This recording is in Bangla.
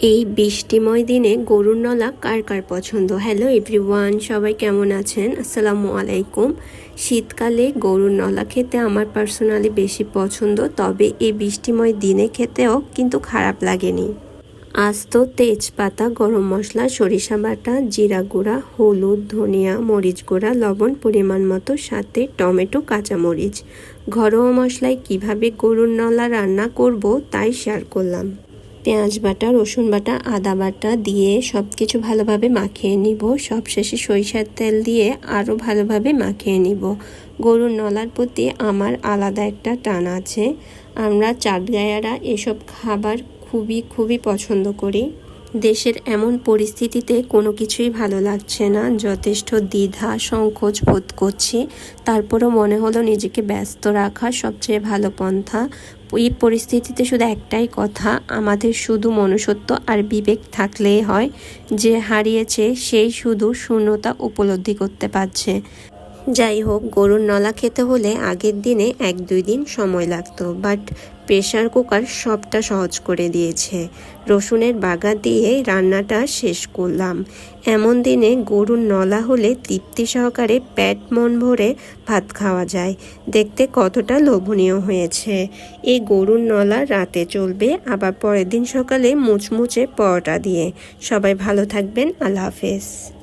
এই বৃষ্টিময় দিনে গরুর নলা কার কার পছন্দ? হ্যালো এভরিওয়ান সবাই কেমন আছেন? আসসালামু আলাইকুম। শীতকালে গরুর নলা খেতে আমার পার্সোনালি বেশি পছন্দ, তবে এই বৃষ্টিময় দিনে খেতেও কিন্তু খারাপ লাগেনি। আস্ত তেজপাতা, গরম মশলা, সরিষা বাটা, জিরা গুঁড়া, হলুদ, ধনিয়া, মরিচ গুঁড়া, লবণ পরিমাণ মতো, সাথে টমেটো, কাঁচামরিচ। ঘরোয়া মশলায় কীভাবে গরুর নলা রান্না করব তাই শেয়ার করলাম। পেঁয়াজ বাটা, রসুন বাটা, আদা বাটা দিয়ে সব কিছু ভালোভাবে মাখিয়ে নিব। সবশেষে সরিষার তেল দিয়ে আরও ভালোভাবে মাখিয়ে নিব। গরুর নলার প্রতি আমার আলাদা একটা টান আছে। আমরা চাটগায়ারা এসব খাবার খুবই খুবই পছন্দ করি। দেশের এমন পরিস্থিতিতে কোনো কিছুই ভালো লাগছে না। যথেষ্ট দ্বিধা, সংকোচ বোধ করছি। তারপরও মনে হলো নিজেকে ব্যস্ত রাখা সবচেয়ে ভালো পন্থা। এই পরিস্থিতিতে শুধু একটাই কথা, আমাদের শুধু মনুষ্যত্ব আর বিবেক থাকলেই হয়। যে হারিয়েছে, সেই শুধু শূন্যতা উপলব্ধি করতে পারছে। যাই হোক গরুর নলা খেতে হলে আগের দিনে এক দুই দিন সময় লাগতো বাট প্রেশার কুকার সবটা সহজ করে দিয়েছে। রসুনের বাগা দিয়ে রান্নাটা শেষ করলাম। এমন দিনে গরুর নলা হলে তৃপ্তি সহকারে প্যাট মন ভরে ভাত খাওয়া যায়। দেখতে কতটা লোভনীয় হয়েছে। এই গরুর নলা রাতে চলবে, আবার পরের দিন সকালে মুচমুচে পরোটা দিয়ে। সবাই ভালো থাকবেন, আল্লাহ হাফেজ।